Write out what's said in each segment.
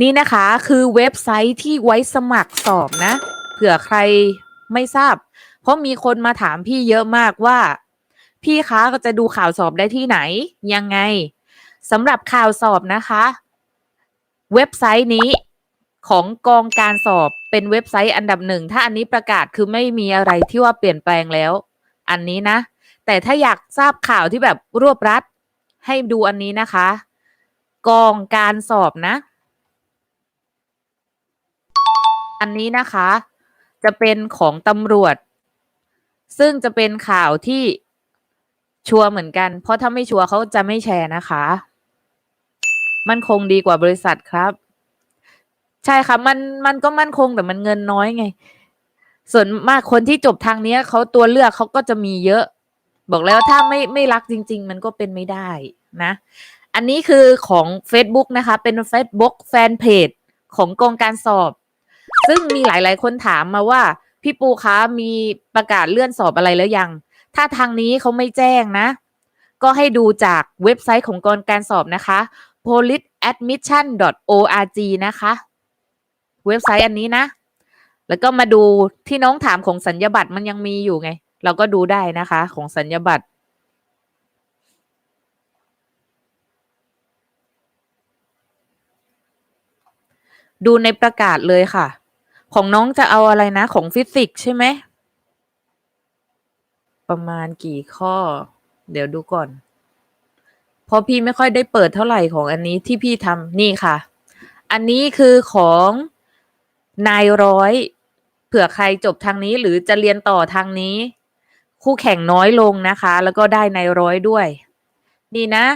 นี่นะคะคือเว็บไซต์ที่ไว้สมัครสอบนะ เผื่อใครไม่ทราบ เพราะมีคนมาถามพี่เยอะมากว่า พี่คะก็จะดูข่าวสอบได้ที่ไหน ยังไงสำหรับข่าวสอบนะคะ เว็บไซต์นี้ของกองการสอบเป็นเว็บไซต์อันดับหนึ่ง ถ้าอันนี้ประกาศคือไม่มีอะไรที่ว่าเปลี่ยนแปลงแล้ว อันนี้นะ แต่ถ้าอยากทราบข่าวที่แบบรวบรัด ให้ดูอันนี้นะคะ กองการสอบนะ อันนี้นะคะ จะเป็นของตำรวจ ซึ่งจะเป็นข่าวที่ชัวร์เหมือนกัน เพราะถ้าไม่ชัวร์เขาจะไม่แชร์นะคะ มันคงดีกว่าบริษัทครับ ใช่ค่ะมันมันก็มั่นคงแต่มันเงินน้อยไง ส่วนมากคนที่จบทางนี้เขาตัวเลือกเขาก็จะมีเยอะ บอกแล้วถ้าไม่ไม่รักจริง ๆ มันก็เป็นไม่ได้นะ อันนี้คือของ Facebook นะคะ เป็น Facebook แฟนเพจของกองการสอบ ซึ่งมีหลาย ๆ คนถามมาว่า พี่ปูคะมีประกาศเลื่อนสอบอะไรแล้วยัง ถ้าทางนี้เขาไม่แจ้งนะ ก็ให้ดูจากเว็บไซต์ของกองการสอบนะคะ policeadmission.org นะคะ เว็บไซต์อันนี้นะ แล้วก็มาดูที่น้องถามของสัญญาบัตรมันยังมีอยู่ไง เราก็ดูได้นะคะของสัญญาบัตรดูในประกาศเลยค่ะ ของน้องจะเอาอะไรนะ ของฟิสิกส์ใช่ไหม ประมาณกี่ข้อ เดี๋ยวดูก่อน เพราะพี่ไม่ค่อยได้เปิดเท่าไหร่ของอันนี้ที่พี่ทำนี่ค่ะ อันนี้คือของนายร้อยเผื่อใครจบทางนี้หรือจะเรียนต่อทางนี้ คู่แข่งน้อยลงนะคะ แล้วก็ได้นายร้อยด้วย นี่นะ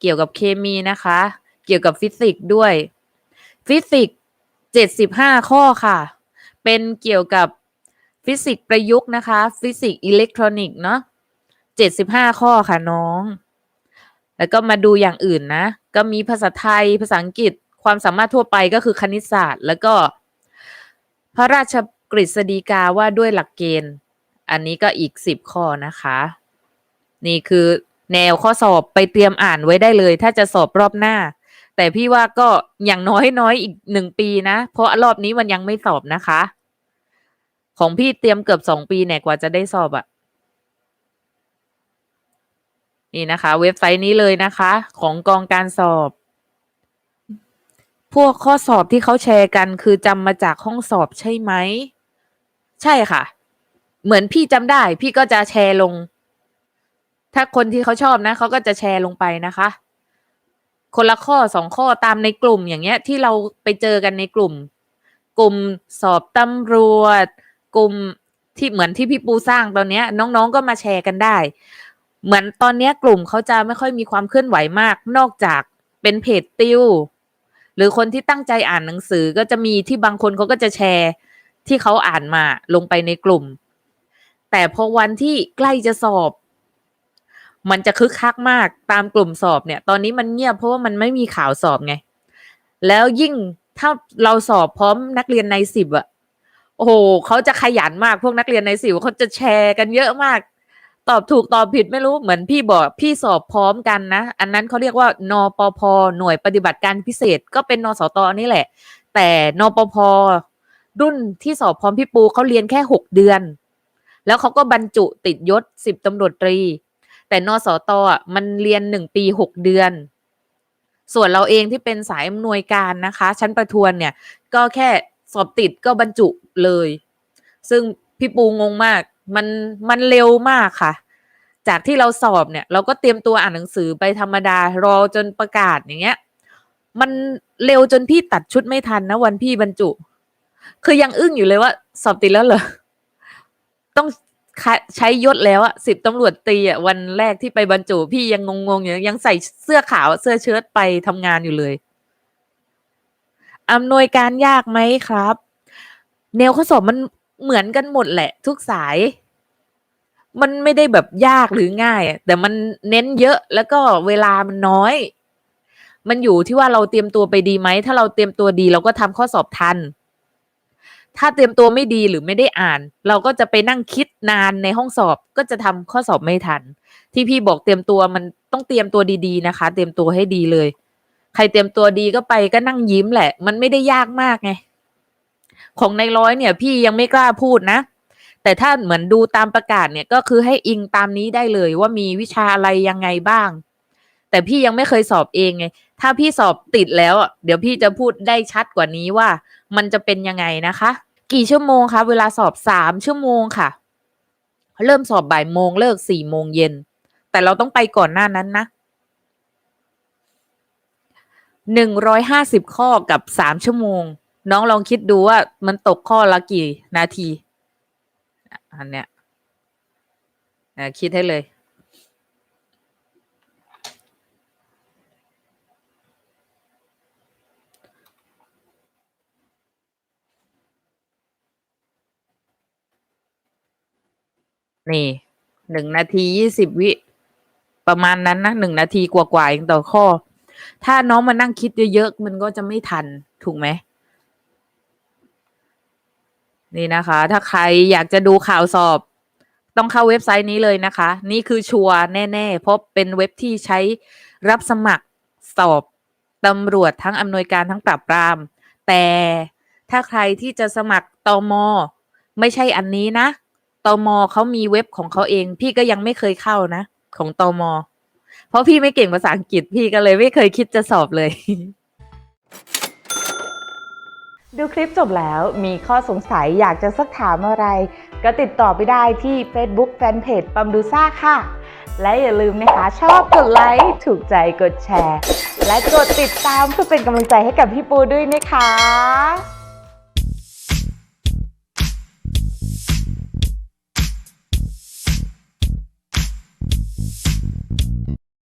เกี่ยวกับเคมีนะคะ เกี่ยวกับฟิสิกส์ด้วย ฟิสิกส์ เจ็ดสิบห้าข้อค่ะ เป็นเกี่ยวกับฟิสิกส์ประยุกต์นะคะ ฟิสิกส์อิเล็กทรอนิกส์เนาะเจ็ดสิบห้าข้อค่ะน้อง แล้วก็มาดูอย่างอื่นนะ ก็มีภาษาไทยภาษาอังกฤษความสามารถทั่วไปก็คือคณิตศาสตร์ แล้วก็ พระราชกฤษฎีกาว่าด้วยหลักเกณฑ์ อันนี้ก็อีกสิบข้อนะคะ นี่คือแนวข้อสอบไปเตรียมอ่านไว้ได้เลย ถ้าจะสอบรอบหน้า แต่พี่ว่าก็อย่างน้อยน้อยอีกหนึ่งปีนะ เพราะรอบนี้มันยังไม่สอบนะคะ ของพี่เตรียมเกือบสองปีเนี่ยกว่าจะได้สอบอะนี่นะคะ เว็บไซต์นี้เลยนะคะ ของกองการสอบ พวกข้อสอบที่เขาแชร์กัน คือจำมาจากห้องสอบใช่ไหม ใช่ค่ะ เหมือนพี่จำได้ พี่ก็จะแชร์ลง ถ้าคนที่เขาชอบนะเขาก็จะแชร์ลงไปนะคะ คนละข้อสองข้อตามในกลุ่มอย่างเงี้ย ที่เราไปเจอกันในกลุ่ม กลุ่มสอบตำรวจ กลุ่มที่เหมือนที่พี่ปูสร้างตอนเนี้ย น้องๆก็มาแชร์กันได้ เหมือนตอนเนี้ยกลุ่มเขาจะไม่ค่อยมีความเคลื่อนไหวมาก นอกจากเป็นเพจติวหรือคนที่ตั้งใจอ่านหนังสือก็จะมีที่บางคนเขาก็จะแชร์ที่เขาอ่านมาลงไปในกลุ่ม แต่พอวันที่ใกล้จะสอบ มันจะคึกคักมากตามกลุ่มสอบเนี่ย ตอนนี้มันเงียบเพราะว่ามันไม่มีข่าวสอบไง แล้วยิ่งถ้าเราสอบพร้อมนักเรียนในสิบอะโอ้โหเขาจะขยันมากพวกนักเรียนในสิบเขาจะแชร์กันเยอะมาก ตอบถูกตอบผิดไม่รู้เหมือนพี่บอกพี่สอบพร้อมกันนะ อันนั้นเขาเรียกว่านปพหน่วยปฏิบัติการพิเศษก็เป็นนสตนี่แหละ แต่นปพรุ่นที่สอบพร้อมพี่ปูเขาเรียนแค่หกเดือน แล้วเขาก็บรรจุติดยศสิบตำรวจตรี แต่นสตอะมันเรียนหนึ่งปีหกเดือน ส่วนเราเองที่เป็นสายอำนวยการนะคะ ชั้นประทวนเนี่ย ก็แค่สอบติดก็บรรจุเลย ซึ่งพี่ปูงงมาก มันมันเร็วมากค่ะ จากที่เราสอบเนี่ย เราก็เตรียมตัวอ่านหนังสือไปธรรมดารอจนประกาศอย่างเงี้ย มันเร็วจนพี่ตัดชุดไม่ทันนะวันพี่บรรจุ คือยังอึ้งอยู่เลยว่า สอบติดแล้วเหรอต้อง ใช้ยศแล้วอะสิบตำรวจตีอะวันแรกที่ไปบรรจุ พี่ยังงงๆอยู่ยังใส่เสื้อขาวเสื้อเชิ้ตไปทำงานอยู่เลยอำนวยการยากไหมครับ แนวข้อสอบมันเหมือนกันหมดแหละ ทุกสาย มันไม่ได้แบบยากหรือง่าย แต่มันเน้นเยอะแล้วก็เวลามันน้อย มันอยู่ที่ว่าเราเตรียมตัวไปดีไหม ถ้าเราเตรียมตัวดีเราก็ทำข้อสอบทัน ถ้าเตรียมตัวไม่ดีหรือไม่ได้อ่าน เราก็จะไปนั่งคิดนานในห้องสอบก็จะทำข้อสอบไม่ทัน ที่พี่บอกเตรียมตัวมันต้องเตรียมตัวดีๆนะคะ เตรียมตัวให้ดีเลย ใครเตรียมตัวดีก็ไปก็นั่งยิ้มแหละ มันไม่ได้ยากมากไงของในร้อยเนี่ย พี่ยังไม่กล้าพูดนะ แต่ถ้าเหมือนดูตามประกาศเนี่ยก็คือให้อิงตามนี้ได้เลยว่ามีวิชาอะไรยังไงบ้าง แต่พี่ยังไม่เคยสอบเองไง ถ้าพี่สอบติดแล้วอะเดี๋ยวพี่จะพูดได้ชัดกว่านี้ว่า มันจะเป็นยังไงนะคะ กี่ชั่วโมงคะ เวลาสอบสามชั่วโมงค่ะ เริ่มสอบบ่ายโมงเลิกสี่โมงเย็น แต่เราต้องไปก่อนหน้านั้นนะหนึ่งร้อยห้าสิบข้อกับสามชั่วโมง น้องลองคิดดูว่ามันตกข้อละกี่นาที อันเนี้ยคิดให้เลย นี่หนึ่งนาทียี่สิบวิ ประมาณนั้นนะหนึ่งนาทีกว่าๆเองต่อข้อ ถ้าน้องมานั่งคิดเยอะๆมันก็จะไม่ทันถูกไหมนี่นะคะ ถ้าใครอยากจะดูข่าวสอบ ต้องเข้าเว็บไซต์นี้เลยนะคะ นี่คือชัวร์แน่ ๆ เพราะเป็นเว็บที่ใช้รับสมัครสอบตำรวจทั้งอำนวยการทั้งปราบปราม แต่ถ้าใครที่จะสมัครตอมไม่ใช่อันนี้นะ ตมเขามีเว็บของเขาเอง พี่ก็ยังไม่เคยเข้านะ ของตมเพราะพี่ไม่เก่งภาษาอังกฤษพี่ก็เลยไม่เคยคิดจะสอบเลย ดูคลิปจบแล้วมีข้อสงสัยอยากจะสักถามอะไร ก็ติดต่อไปได้ที่ Facebook Fanpage ปัมดูซ่าค่ะ และอย่าลืมนะคะชอบกดไลค์ถูกใจกดแชร์ และกดติดตามเพื่อเป็นกำลังใจให้กับพี่ปูด้วยนะคะ